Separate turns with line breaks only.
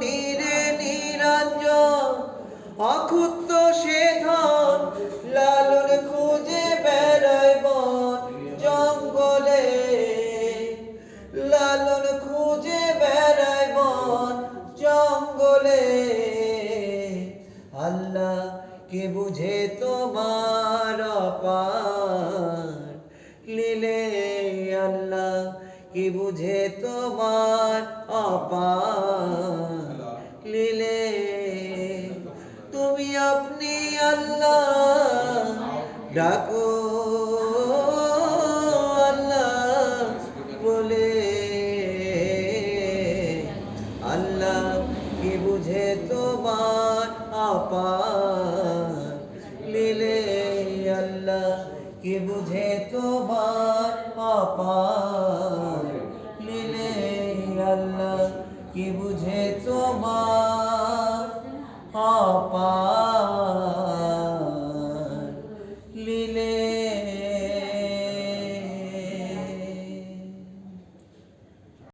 নিরে নিরঞ্জন অক্ষুত্ত সে ধন লালন খুঁজে বেড়ায় বন জঙ্গলে। লালন খুঁজে বেড়ায় বন জঙ্গলে। আল্লাহ কে বুঝে তোমার অপার লীলে। আল্লাহ কি বুঝে তোমার অপার আপনি আল্লাহ ডাকো, আল্লাহ বলে। আল্লাহ কি বুঝে তোমার আপার লীলে আল্লাহ কি বুঝে তোমার আপার লীলে আল্লাহ কি বুঝে তোমার